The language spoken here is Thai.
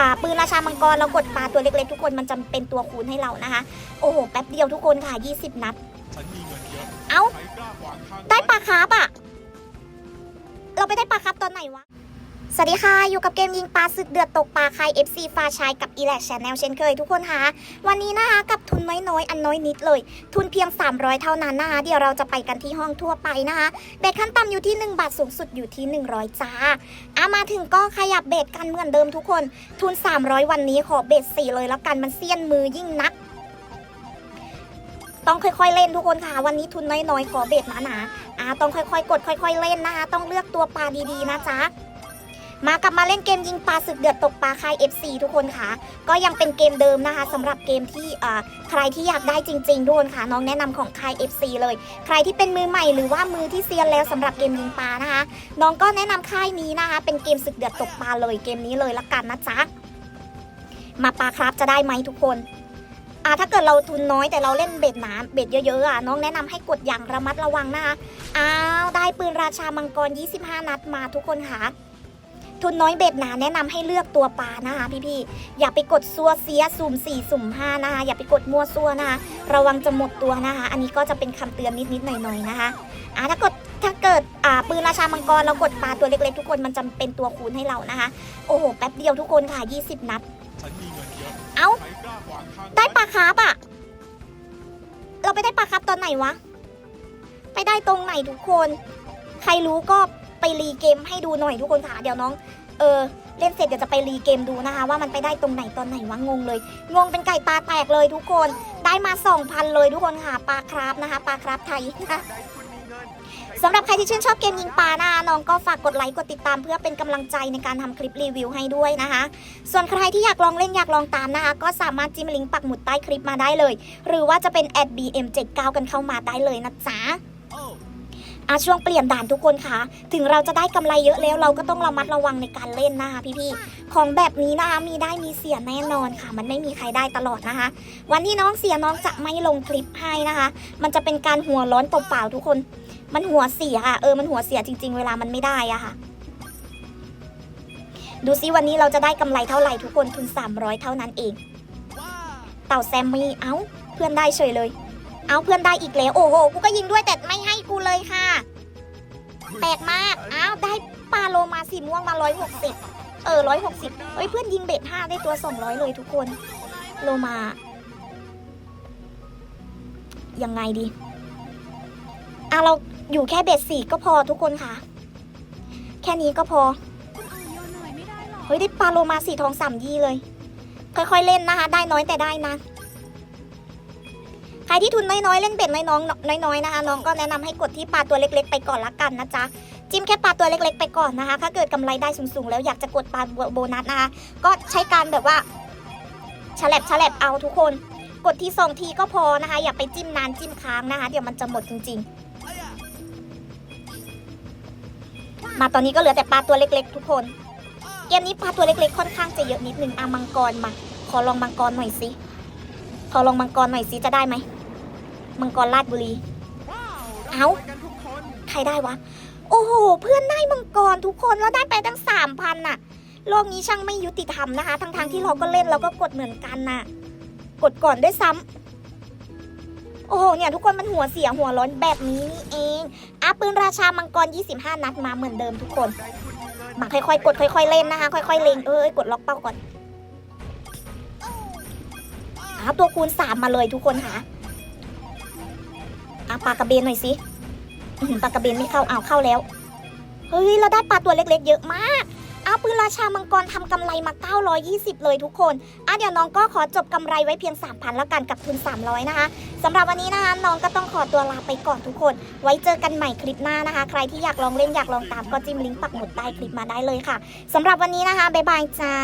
่าปืนราชามังกรเรากดปลาตัวเล็กๆ ทุกคนมันจะเป็นตัวคูณให้เรานะคะ โอ้โห แป๊บเดียวทุกคนค่ะ 20 นัดฉันมีเงินเยอะเอ้าใครกล้า ได้ปลาคาร์ฟอะเราไปได้ปลาคาร์ฟตอนไหนวะ สวัสดีค่ะ อยู่กับเกมยิงปลาศึกเดือดตกปลาคาย FC ฟ้าชายกับอีแลกชแนลเช่นเคยทุกคนคะวันนี้นะคะกับทุนน้อยๆ อันน้อยนิดเลย ทุนเพียง 300 เท่านั้นนะคะ เดี๋ยวเราจะไปกันที่ห้องทั่วไปนะคะเบสขั้นต่ำอยู่ที่ 1 บาทสูงสุดอยู่ที่ 100 จ้าอามาถึงก็ขยับเบสกันเหมือนเดิมทุกคน ทุน 300 วันนี้ขอเบส4เลยแล้วกันมันเสี้ยนมือยิ่งนัก ต้องค่อยๆเล่นทุกคนค่ะ วันนี้ทุนน้อยๆ ขอเบสหนาๆอ่าต้องค่อยๆ กดค่อย ๆ เล่นนะคะต้องเลือกตัวปลาดีๆนะจ๊ะมา ลับมาเล่นเกมยิงปลาศึกเดือดตกปลาค่าย FC ทุกคนค่ะ ก็ยังเป็นเกมเดิมนะคะสำหรับเกมที่อ่าใครที่อยากได้จริงๆทุกคนค่ะ น้องแนะนำของค่าย FC เลย ใครที่เป็นมือใหม่หรือว่ามือที่เซียนแล้วสำหรับเกมยิงปลานะคะ น้องก็แนะนำค่ายนี้นะคะ เป็นเกมศึกเดือดตกปลาเลยเกมนี้เลยละกันนะจ๊ะมาปลาครับจะได้ไหมทุกคนอ่าถ้าเกิดเราทุนน้อยแต่เราเล่นเบ็ดหนาเบ็ดเยอะๆอะน้องแนะนำให้กดอย่างระมัดระวังนะคะอ้าวได้ปืนราชามังกร 25 นัดมาทุกคนค่ะ ทุนน้อยเบ็ดหนาแนะนำให้เลือกตัวปลานะคะพี่ๆอย่าไปกดซัวเสียสุ่ม4สุ่ม5นะคะอย่าไปกดมั่วซัวนะคะระวังจะหมดตัวนะคะ อันนี้ก็จะเป็นคำเตือนนิดๆหน่อยๆนะคะอ่าถ้ากดถ้าเกิดอ่าปืนราชามังกรเรากดปลาตัวเล็กๆ ทุกคนมันจะเป็นตัวคูณให้เรานะคะ โอ้โหแป๊บเดียวทุกคนค่ะ 20 นัดฉันมีเงินเยอะเอ้าใครกล้าขวางทางได้ปลาคาร์ฟอะเราไปได้ปลาคาร์ฟตอนไหนวะ ไปได้ตรงไหนทุกคน ใครรู้ก็ ไปรีเกมให้ดูหน่อยทุกคนค่ะเดี๋ยวน้อง เออเล่นเสร็จเดี๋ยวจะไปรีเกมดูนะคะ ว่ามันไปได้ตรงไหนตอนไหนวะงงเลย งงเป็นไก่ตาแตกเลยทุกคนได้มา 2,000 เลยทุกคนค่ะปลาคราฟนะคะปลาคราฟไทยนะคะสำหรับใครที่ชื่นชอบเกมยิงปลานะน้องก็ฝากกดไลค์กดติดตามเพื่อเป็นกำลังใจในการทำคลิปรีวิวให้ด้วยนะคะ ส่วนใครที่อยากลองเล่นอยากลองตามนะคะ ก็สามารถจิ้มลิงก์ปักหมุดใต้คลิปมาได้เลย หรือว่าจะเป็น @bm79 กันเข้ามาได้เลยนะจ๊ะ อาช่วงเปลี่ยนด่านทุกคนคะ ถึงเราจะได้กำไรเยอะแล้ว เราก็ต้องระมัดระวังในการเล่นนะคะพี่ๆ ของแบบนี้นะคะมีได้มีเสียแน่นอนค่ะ มันไม่มีใครได้ตลอดนะคะ วันที่น้องเสียน้องจะไม่ลงคลิปให้นะคะ มันจะเป็นการหัวร้อนเปล่าๆทุกคน มันหัวเสียอะเออ มันหัวเสียจริง ๆ เวลามันไม่ได้อะค่ะ ดูซิวันนี้เราจะได้กำไรเท่าไหร่ทุกคน ทุน 300 เท่านั้นเอง เต่าแซมมี่ เอ้า เพื่อนได้เฉยเลย เอาเพื่อนได้อีกแล้ว โอ้โห กูก็ยิงด้วยแต่ไม่ กูเลยค่ะแปลกมาก อ้าว ได้ปลาโลมาสีม่วงมา 160 เออ 160 เฮ้ย เพื่อนยิงเบ็ด5ได้ตัว 200 เลยทุกคน โลมา ยังไงดี อะ เราอยู่แค่เบ็ดสี่ก็พอทุกคนค่ะ แค่นี้ก็พอ เฮ้ย ได้ปลาโลมาสีทองสามยี่เลย ค่อยๆเล่นนะคะ ได้น้อยแต่ได้นะ ใครที่ทุนน้อยๆเล่นเบ็ดน้อยๆน้อยๆนะคะน้องก็แนะนำให้กดที่ปลาตัวเล็ก ๆ ไปก่อนละกันนะจ๊ะจิ้มแค่ปลาตัวเล็ก ๆ ไปก่อนนะคะ ถ้าเกิดกำไรได้สูงๆ แล้วอยากจะกดปลาโบนัสนะคะก็ใช้การแบบว่าฉลับฉลับเอาทุกคน กดที่สองทีก็พอนะคะ อย่าไปจิ้มนานจิ้มค้างนะคะ เดี๋ยวมันจะหมดจริง ๆ มาตอนนี้ก็เหลือแต่ปลาตัวเล็ก ๆ ทุกคน เกมนี้ปลาตัวเล็ก ๆ ค่อนข้างจะเยอะนิดนึงอามังกรมา ขอลองมังกรหน่อยสิขอลองมังกรหน่อยสิจะได้ไหม มังกรลาดบุรีว้าวเอ้าใครได้วะ โอ้โห เพื่อนได้มังกรทุกคนแล้วได้ไปตั้งสามพันน่ะ โลกนี้ช่างไม่ยุติธรรมนะคะ ทั้งๆที่เราก็เล่นเราก็กดเหมือนกันน่ะ กดก่อนด้วยซ้ำโอ้โห เนี่ยทุกคนมันหัวเสียหัวร้อนแบบนี้นี่เองอะปืนราชามังกร 25 นัดมาเหมือนเดิมทุกคนมาค่อยๆ กดค่อย ๆ เล่นนะคะ ค่อย ๆ เล็งเอ้ยกดล็อกเป้าก่อนหาตัวคูณสามมาเลยทุกคนค่ะ อะปลากระเบนหน่อยสิปลากระเบนไม่เข้าเอาเข้าแล้ว เฮ้ย เราได้ปลาตัวเล็กๆ เยอะมากเอาปืนราชามังกรทำกำไรมา 920 เลยทุกคนอะเดี๋ยวน้องก็ขอจบกำไรไว้เพียง 3,000 แล้วกันกับทุน 300 นะคะสำหรับวันนี้นะคะน้องก็ต้องขอตัวลาไปก่อนทุกคน ไว้เจอกันใหม่คลิปหน้านะคะ ใครที่อยากลองเล่นอยากลองตามก็จิ้มลิงก์ปักหมุดใต้คลิปมาได้เลยค่ะสำหรับวันนี้นะคะบ๊ายบายจ้า